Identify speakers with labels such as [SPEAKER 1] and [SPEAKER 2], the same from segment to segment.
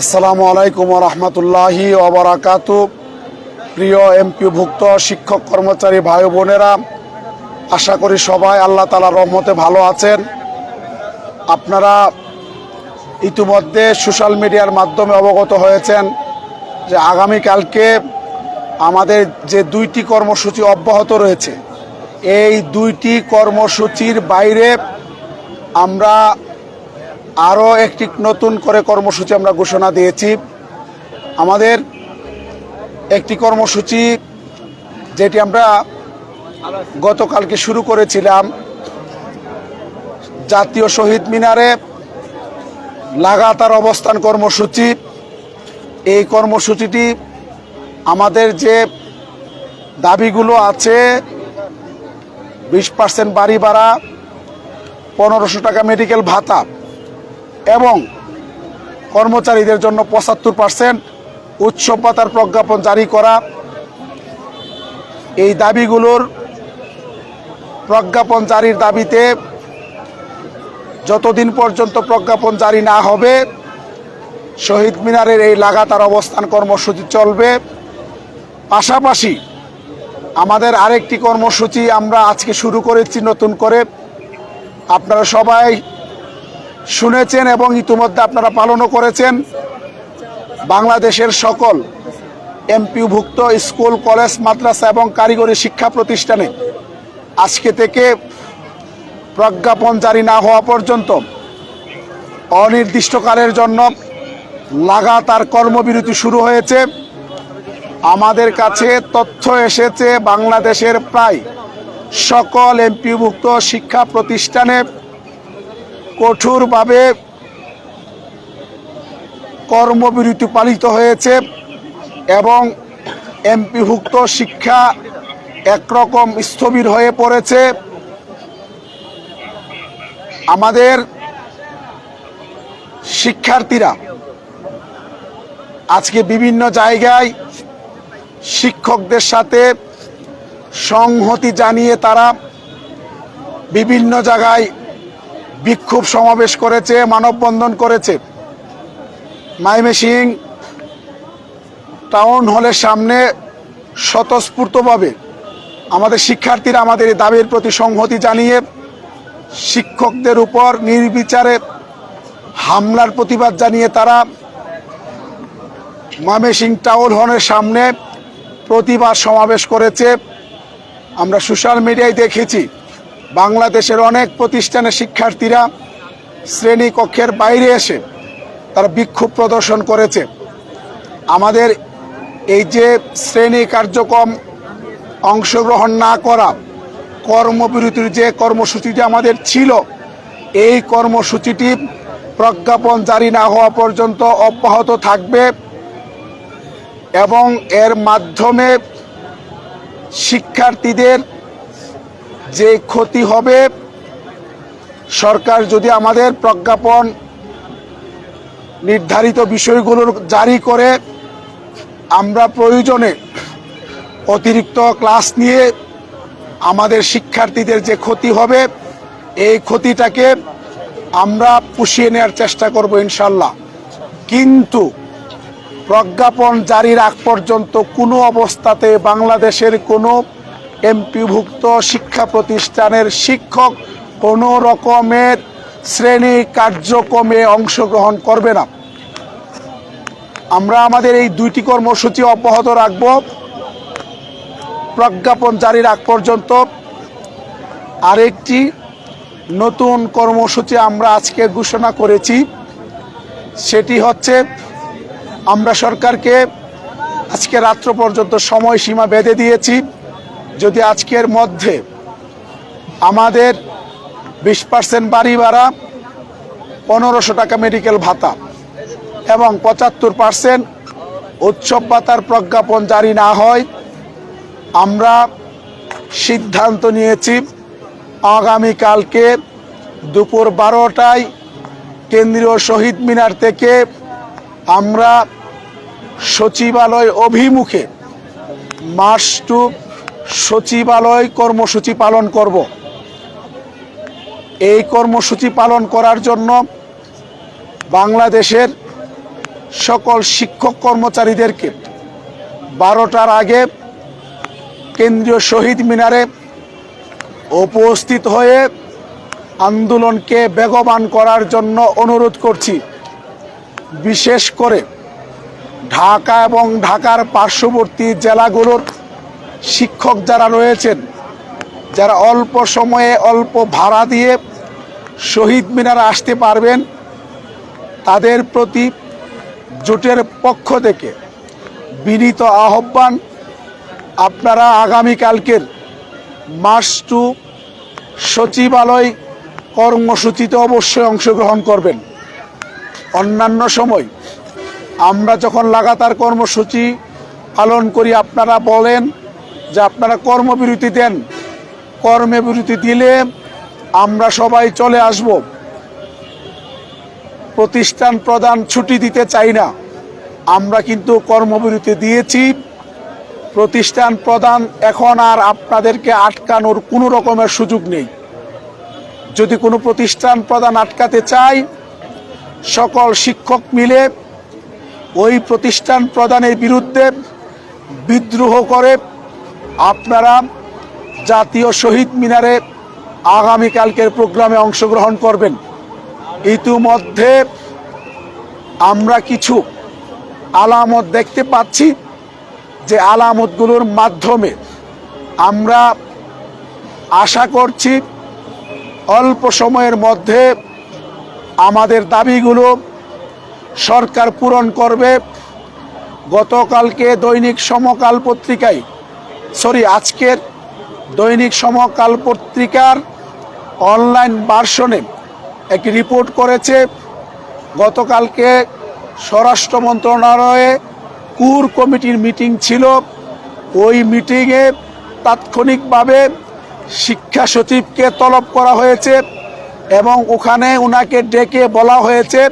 [SPEAKER 1] আসসালামু আলাইকুম রহমতুল্লাহি ওবরাকাতু প্রিয় এমপিভুক্ত শিক্ষক কর্মচারী ভাই বোনেরা, আশা করি সবাই আল্লাহ তালা রহমতে ভালো আছেন। আপনারা ইতিমধ্যে সোশ্যাল মিডিয়ার মাধ্যমে অবগত হয়েছেন যে আগামীকালকে আমাদের যে দুইটি কর্মসূচি অব্যাহত রয়েছে, এই দুইটি কর্মসূচির বাইরে আমরা আরও একটি নতুন করে কর্মসূচি আমরা ঘোষণা দিয়েছি। আমাদের একটি কর্মসূচি যেটি আমরা গতকালকে শুরু করেছিলাম। জাতীয় শহীদ মিনারে লাগাতার অবস্থান কর্মসূচি। এই কর্মসূচিটি আমাদের যে দাবিগুলো আছে, বিশ পার্সেন্ট বাড়ি ভাড়া, পনেরোশো টাকা মেডিকেল ভাতা এবং কর্মচারীদের জন্য পঁচাত্তর পার্সেন্ট উৎসব প্রজ্ঞাপন জারি করা। এই দাবিগুলোর প্রজ্ঞাপন জারির দাবিতে যতদিন পর্যন্ত প্রজ্ঞাপন জারি না হবে, শহীদ মিনারের এই লাগাতার অবস্থান কর্মসূচি চলবে। পাশাপাশি আমাদের আরেকটি কর্মসূচি আমরা আজকে শুরু করেছি নতুন করে। আপনারা সবাই শুনেছেন এবং ইতিমধ্যে আপনারা পালনও করেছেন। বাংলাদেশের সকল এমপিভুক্ত স্কুল, কলেজ, মাদ্রাসা এবং কারিগরি শিক্ষা প্রতিষ্ঠানে আজকে থেকে প্রজ্ঞাপন জারি না হওয়া পর্যন্ত অনির্দিষ্টকালের জন্য লাগাতার কর্মবিরতি শুরু হয়েছে। আমাদের কাছে তথ্য এসেছে, বাংলাদেশের প্রায় সকল এমপিভুক্ত শিক্ষা প্রতিষ্ঠানে কঠোরভাবে কর্মবিরতি পালিত হয়েছে এবং এমপিভুক্ত শিক্ষা একরকম স্থবির হয়ে পড়েছে। আমাদের শিক্ষার্থীরা আজকে বিভিন্ন জায়গায় শিক্ষকদের সাথে সংহতি জানিয়ে তারা বিভিন্ন জায়গায় বিক্ষোভ সমাবেশ করেছে, মানববন্ধন করেছে। মাইমেসিং টাউন হলের সামনে স্বতঃস্ফূর্তভাবে আমাদের শিক্ষার্থীরা আমাদের এই দাবির প্রতি সংহতি জানিয়ে শিক্ষকদের উপর নির্বিচারে হামলার প্রতিবাদ জানিয়ে তারা ময়মনসিং টাউন হলের সামনে প্রতিবাদ সমাবেশ করেছে। আমরা সোশ্যাল মিডিয়ায় দেখেছি বাংলাদেশের অনেক প্রতিষ্ঠানের শিক্ষার্থীরা শ্রেণি কক্ষের বাইরে এসে তারা বিক্ষোভ প্রদর্শন করেছে। আমাদের এই যে শ্রেণি কার্যক্রম অংশগ্রহণ না করা, কর্মবিরতির যে কর্মসূচিটি আমাদের ছিল, এই কর্মসূচিটি প্রজ্ঞাপন জারি না হওয়া পর্যন্ত অব্যাহত থাকবে এবং এর মাধ্যমে শিক্ষার্থীদের যে ক্ষতি হবে, সরকার যদি আমাদের প্রজ্ঞাপন নির্ধারিত বিষয়গুলোর জারি করে, আমরা প্রয়োজনে অতিরিক্ত ক্লাস নিয়ে আমাদের শিক্ষার্থীদের যে ক্ষতি হবে, এই ক্ষতিটাকে আমরা পুষিয়ে নেওয়ার চেষ্টা করব ইনশাল্লাহ কিন্তু প্রজ্ঞাপন জারির আগ পর্যন্ত কোনো অবস্থাতে বাংলাদেশের কোনো এমপিভুক্ত শিক্ষা প্রতিষ্ঠানের শিক্ষক কোনো রকমের শ্রেণি কার্যক্রমে অংশগ্রহণ করবে না। আমরা আমাদের এই দুইটি কর্মসূচি অব্যাহত রাখব। প্রজ্ঞাপন জারি রাখ পর্যন্ত। আরেকটি নতুন কর্মসূচি আমরা আজকে ঘোষণা করেছি। সেটি হচ্ছে, আমরা সরকারকে আজকে রাত্র পর্যন্ত সময়সীমা বেঁধে দিয়েছি। যদি আজকের মধ্যে আমাদের বিশ পার্সেন্ট বাড়ি ভাড়া, পনেরোশো টাকা মেডিকেল ভাতা এবং পঁচাত্তর পার্সেন্ট উৎসব ভাতার প্রজ্ঞাপন জারি না হয়, আমরা সিদ্ধান্ত নিয়েছি আগামীকালকে দুপুর বারোটায় কেন্দ্রীয় শহীদ মিনার থেকে আমরা সচিবালয় অভিমুখে মার্চ টু সচিবালয় কর্মসূচি পালন করব। এই কর্মসূচি পালন করার জন্য বাংলাদেশের সকল শিক্ষক কর্মচারীদেরকে বারোটার আগে কেন্দ্রীয় শহীদ মিনারে উপস্থিত হয়ে আন্দোলনকে বেগবান করার জন্য অনুরোধ করছি। বিশেষ করে ঢাকা এবং ঢাকার পার্শ্ববর্তী জেলাগুলোর শিক্ষক যারা রয়েছেন, যারা অল্প সময়ে অল্প ভাড়া দিয়ে শহীদ মিনারে আসতে পারবেন, তাদের প্রতি জোটের পক্ষ থেকে বিনীত আহ্বান, আপনারা আগামীকালকের মার্চ টু সচিবালয় কর্মসূচিতে অবশ্যই অংশগ্রহণ করবেন। অন্যান্য সময় আমরা যখন লাগাতার কর্মসূচি পালন করি, আপনারা বলেন যে আপনারা কর্মবিরতি দেন। কর্মে বিরতি দিলে আমরা সবাই চলে আসব। প্রতিষ্ঠান প্রদান ছুটি দিতে চাই না। আমরা কিন্তু কর্মবিরতি দিয়েছি। প্রতিষ্ঠান প্রদান এখন আর আপনাদেরকে আটকানোর কোনো রকমের সুযোগ নেই। যদি কোনো প্রতিষ্ঠান প্রদান আটকাতে চাই, সকল শিক্ষক মিলে ওই প্রতিষ্ঠান প্রদানের বিরুদ্ধে বিদ্রোহ করে আপনারা জাতীয় শহীদ মিনারে আগামীকালকের প্রোগ্রামে অংশগ্রহণ করবেন। ইতিমধ্যে আমরা কিছু আলামত দেখতে পাচ্ছি যে আলামতগুলোর মাধ্যমে আমরা আশা করছি অল্প সময়ের মধ্যে আমাদের দাবিগুলো সরকার পূরণ করবে। গতকালকে দৈনিক সমকাল পত্রিকায় সরি, আজকের দৈনিক সমকাল পত্রিকার অনলাইন ভার্সনে একটি রিপোর্ট করেছে, গতকালকে স্বরাষ্ট্র মন্ত্রণালয়ে কুর কমিটির মিটিং ছিল। ওই মিটিংয়ে তাৎক্ষণিকভাবে শিক্ষা সচিবকে তলব করা হয়েছে এবং ওখানে ওনাকে ডেকে বলা হয়েছে,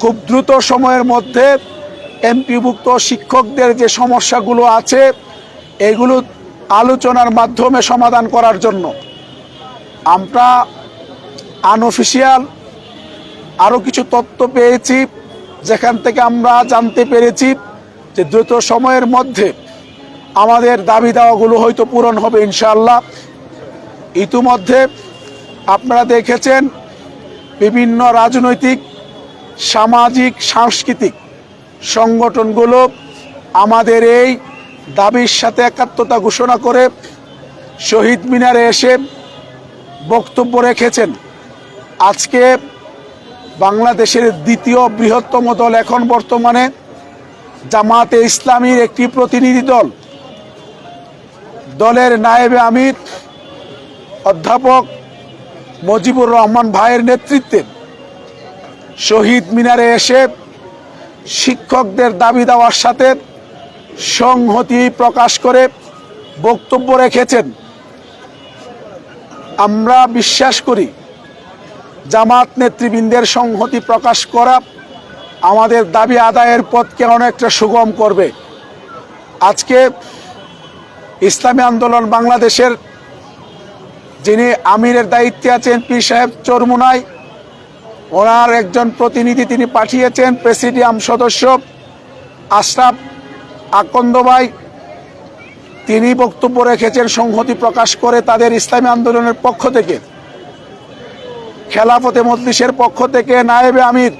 [SPEAKER 1] খুব দ্রুত সময়ের মধ্যে এমপিভুক্ত শিক্ষকদের যে সমস্যাগুলো আছে এগুলো আলোচনার মাধ্যমে সমাধান করার জন্য আমরা আনঅফিসিয়াল আরও কিছু তথ্য পেয়েছি, যেখান থেকে আমরা জানতে পেরেছি যে দ্রুত সময়ের মধ্যে আমাদের দাবি দাওয়াগুলো হয়তো পূরণ হবে ইনশাআল্লাহ। ইতিমধ্যে আপনারা দেখেছেন বিভিন্ন রাজনৈতিক, সামাজিক, সাংস্কৃতিক সংগঠনগুলো আমাদের এই দাবির সাথে একাত্মতা ঘোষণা করে শহীদ মিনারে এসে বক্তব্য রেখেছেন। আজকে বাংলাদেশের দ্বিতীয় বৃহত্তম দল এখন বর্তমানে জামাতে ইসলামীর একটি প্রতিনিধি দল। দলের নায়েবে আমির, অধ্যাপক মজিবুর রহমান ভাইয়ের নেতৃত্বে শহীদ মিনারে এসে শিক্ষকদের দাবি দেওয়ার সাথে সংহতি প্রকাশ করে বক্তব্য রেখেছেন। আমরা বিশ্বাস করি, জামাত নেতৃবৃন্দের সংহতি প্রকাশ করা আমাদের দাবি আদায়ের পথকে অনেকটা সুগম করবে। আজকে ইসলামী আন্দোলন বাংলাদেশের যিনি আমিরের দায়িত্বে আছেন পীর সাহেব চরমুনাই, ওনার একজন প্রতিনিধি তিনি পাঠিয়েছেন, প্রেসিডিয়াম সদস্য আশরাফ আকন্দ ভাই, তিনি বক্তব্য রেখেছেন, সংহতি প্রকাশ করে তাদের ইসলামী আন্দোলনের পক্ষ থেকে। খেলাফতে মজলিসের পক্ষ থেকে নায়েবে আমির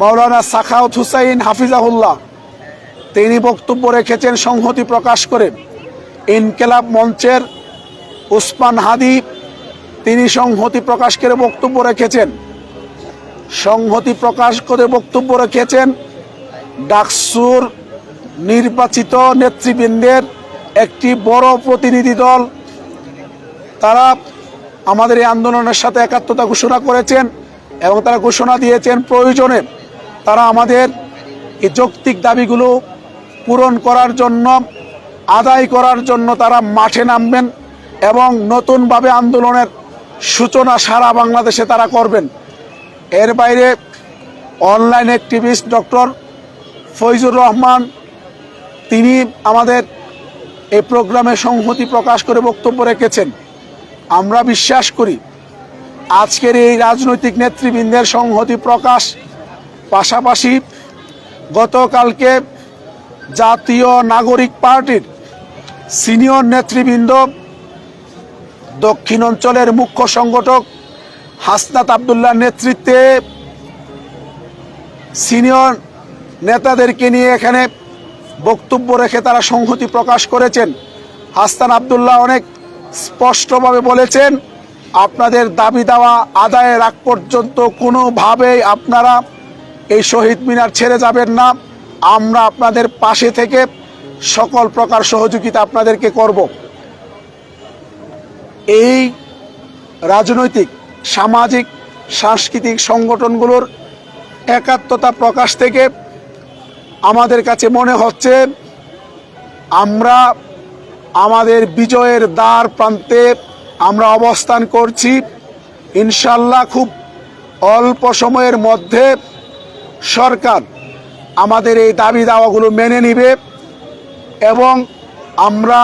[SPEAKER 1] মাওলানা সাখাউত হুসাইন হাফিজাহুল্লাহ, তিনি বক্তব্য রেখেছেন, সংহতি প্রকাশ করে ইনকেলাব মঞ্চের উসমান হাদি, তিনি সংহতি প্রকাশ করে বক্তব্য রেখেছেন। সংহতি প্রকাশ করে বক্তব্য রেখেছেন ডাকসুর নির্বাচিত নেতৃবৃন্দের একটি বড় প্রতিনিধি দল। তারা আমাদের এই আন্দোলনের সাথে একাত্মতা ঘোষণা করেছেন এবং তারা ঘোষণা দিয়েছেন প্রয়োজনে তারা আমাদের এই যৌক্তিক দাবিগুলো পূরণ করার জন্য, আদায় করার জন্য তারা মাঠে নামবেন এবং নতুনভাবে আন্দোলনের সূচনা সারা বাংলাদেশে তারা করবেন। এর বাইরে online activist doctor Faizur Rahman তিনি আমাদের এই প্রোগ্রামে সংহতি প্রকাশ করে বক্তব্য রেখেছেন। আমরা বিশ্বাস করি আজকের এই রাজনৈতিক নেতৃবৃন্দের সংহতি প্রকাশ পাশাপাশি গতকালকে জাতীয় নাগরিক পার্টির সিনিয়র নেতৃবৃন্দ, দক্ষিণ অঞ্চলের মুখ্য সংগঠক হাসনাত আবদুল্লার নেতৃত্বে সিনিয়র নেতাদেরকে নিয়ে এখানে বক্তব্য রেখে তারা সংহতি প্রকাশ করেছেন। হাসান আবদুল্লাহ অনেক স্পষ্টভাবে বলেছেন, আপনাদের দাবি দেওয়া আদায়ের আগ পর্যন্ত কোনোভাবেই আপনারা এই শহীদ মিনার ছেড়ে যাবেন না। আমরা আপনাদের পাশে থেকে সকল প্রকার সহযোগিতা আপনাদেরকে করব। এই রাজনৈতিক, সামাজিক, সাংস্কৃতিক সংগঠনগুলোর একাত্মতা প্রকাশ থেকে আমাদের কাছে মনে হচ্ছে আমরা আমাদের বিজয়ের দ্বার প্রান্তে আমরা অবস্থান করছি। ইনশাল্লাহ খুব অল্প সময়ের মধ্যে সরকার আমাদের এই দাবি দাওয়াগুলো মেনে নিবে এবং আমরা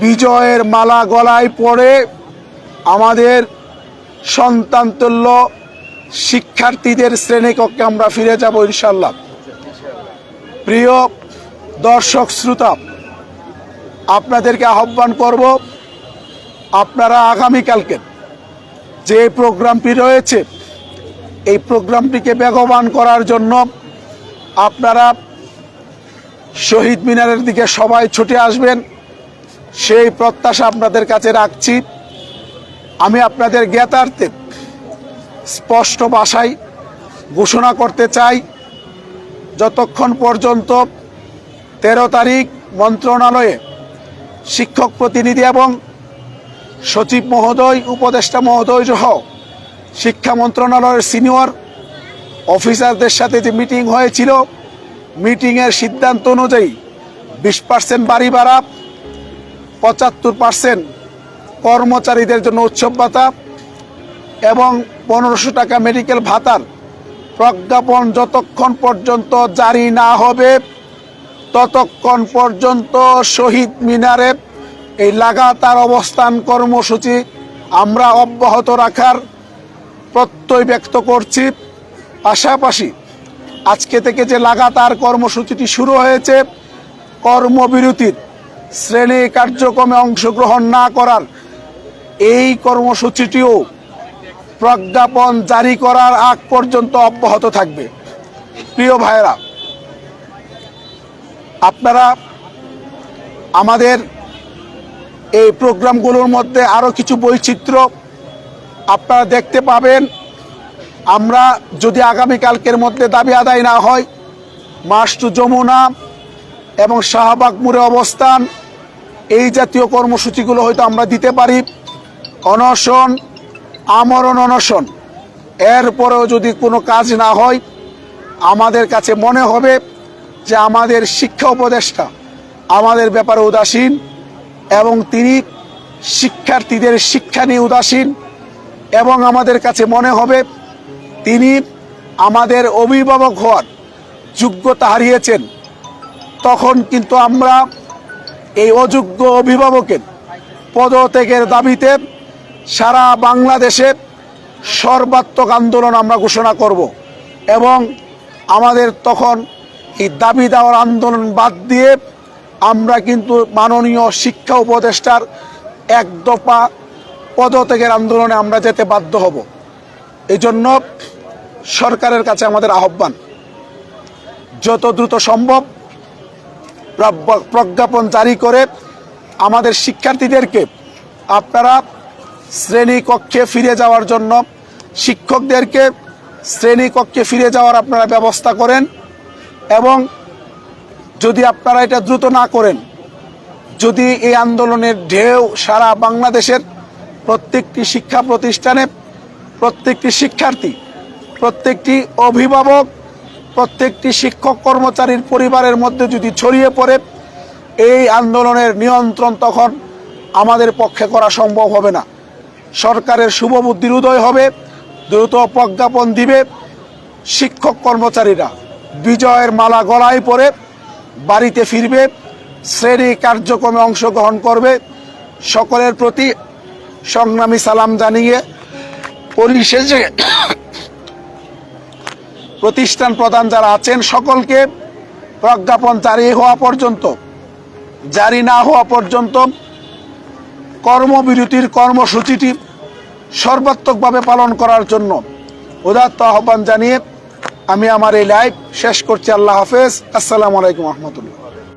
[SPEAKER 1] বিজয়ের মালা গলায় পড়ে আমাদের সন্তানতুল্য শিক্ষার্থীদের শ্রেণীকক্ষে আমরা ফিরে যাব ইনশাল্লাহ প্রিয় দর্শক শ্রোতা, আপনাদেরকে আহ্বান করব, আপনারা আগামীকালকে যে প্রোগ্রামটি রয়েছে, এই প্রোগ্রামটিকে বেগবান করার জন্য আপনারা শহীদ মিনারের দিকে সবাই ছুটে আসবেন, সেই প্রত্যাশা আপনাদের কাছে রাখছি। আমি আপনাদের জ্ঞাতার্থে স্পষ্ট ভাষায় ঘোষণা করতে চাই যতক্ষণ পর্যন্ত তেরো তারিখ মন্ত্রণালয়ে শিক্ষক প্রতিনিধি এবং সচিব মহোদয়, উপদেষ্টা মহোদয় সহ শিক্ষা মন্ত্রণালয়ের সিনিয়র অফিসারদের সাথে যে মিটিং হয়েছিল, মিটিংয়ের সিদ্ধান্ত অনুযায়ী বিশ পার্সেন্ট বাড়ি ভাড়া, পঁচাত্তর পার্সেন্ট কর্মচারীদের জন্য উৎসব ভাতা এবং পনেরোশো টাকা মেডিকেল ভাতার প্রজ্ঞাপন যতক্ষণ পর্যন্ত জারি না হবে, ততক্ষণ পর্যন্ত শহীদ মিনারে এই লাগাতার অবস্থান কর্মসূচি আমরা অব্যাহত রাখার প্রত্যয় ব্যক্ত করছি। পাশাপাশি আজকে থেকে যে লাগাতার কর্মসূচিটি শুরু হয়েছে, কর্মবিরতির শ্রেণি কার্যক্রমে অংশগ্রহণ না করার এই কর্মসূচিটিও প্রজ্ঞাপন জারি করার আগ পর্যন্ত অব্যাহত থাকবে। প্রিয় ভাইরা আপনারা আমাদের এই প্রোগ্রামগুলোর মধ্যে আরও কিছু বৈচিত্র্য আপনারা দেখতে পাবেন। আমরা যদি আগামীকালকের মধ্যে দাবি আদায় না হয়, মাস টু যমুনা এবং শাহবাগ মোড়ে অবস্থান, এই জাতীয় কর্মসূচিগুলো হয়তো আমরা দিতে পারি। অনশন আমরণ অনশন। এরপরেও যদি কোনো কাজ না হয়, আমাদের কাছে মনে হবে যে আমাদের শিক্ষা উপদেষ্টা আমাদের ব্যাপারে উদাসীন এবং তিনি শিক্ষার্থীদের শিক্ষা নিয়ে উদাসীন এবং আমাদের কাছে মনে হবে তিনি আমাদের অভিভাবক হওয়ার যোগ্যতা হারিয়েছেন। তখন কিন্তু আমরা এই অযোগ্য অভিভাবকের পদত্যাগের দাবিতে সারা বাংলাদেশে সর্বাত্মক আন্দোলন আমরা ঘোষণা করব এবং আমাদের তখন এই দাবি দেওয়ার আন্দোলন বাদ দিয়ে আমরা কিন্তু মাননীয় শিক্ষা উপদেষ্টার এক দফা পদত্যাগের আন্দোলনে আমরা যেতে বাধ্য হব। এই জন্য সরকারের কাছে আমাদের আহ্বান, যত দ্রুত সম্ভব প্রজ্ঞা- প্রজ্ঞাপন জারি করে আমাদের শিক্ষার্থীদেরকে আপনারা শ্রেণি কক্ষে ফিরে যাওয়ার জন্য শিক্ষকদেরকে শ্রেণীকক্ষে ফিরে যাওয়ার আপনারা ব্যবস্থা করেন এবং যদি আপনারা এটা দ্রুত না করেন, যদি এই আন্দোলনের ঢেউ সারা বাংলাদেশের প্রত্যেকটি শিক্ষা প্রতিষ্ঠানে, প্রত্যেকটি শিক্ষার্থী, প্রত্যেকটি অভিভাবক, প্রত্যেকটি শিক্ষক কর্মচারীর পরিবারের মধ্যে যদি ছড়িয়ে পড়ে, এই আন্দোলনের নিয়ন্ত্রণ তখন আমাদের পক্ষে করা সম্ভব হবে না। সরকারের শুভবুদ্ধির উদয় হবে, দ্রুত প্রজ্ঞাপন দিবে শিক্ষক কর্মচারীরা। বিজয়ের মালা গলায় পরে বাড়িতে ফিরবে, শ্রেণি কার্যক্রমে অংশগ্রহণ করবে, সকলের প্রতি সংগ্রামী সালাম জানিয়ে পরিশেষে প্রতিষ্ঠান প্রধান যারা আছেন সকলকে প্রজ্ঞাপন জারি হওয়া পর্যন্ত, জারি না হওয়া পর্যন্ত কর্মবিরতির কর্মসূচিটি সর্বাত্মকভাবে পালন করার জন্য উদাত্ত আহ্বান জানিয়ে আমি আমার এই লাইভ শেষ করছি। আল্লাহ হাফেজ। আসসালামু আলাইকুম রহমতুল্লাহ।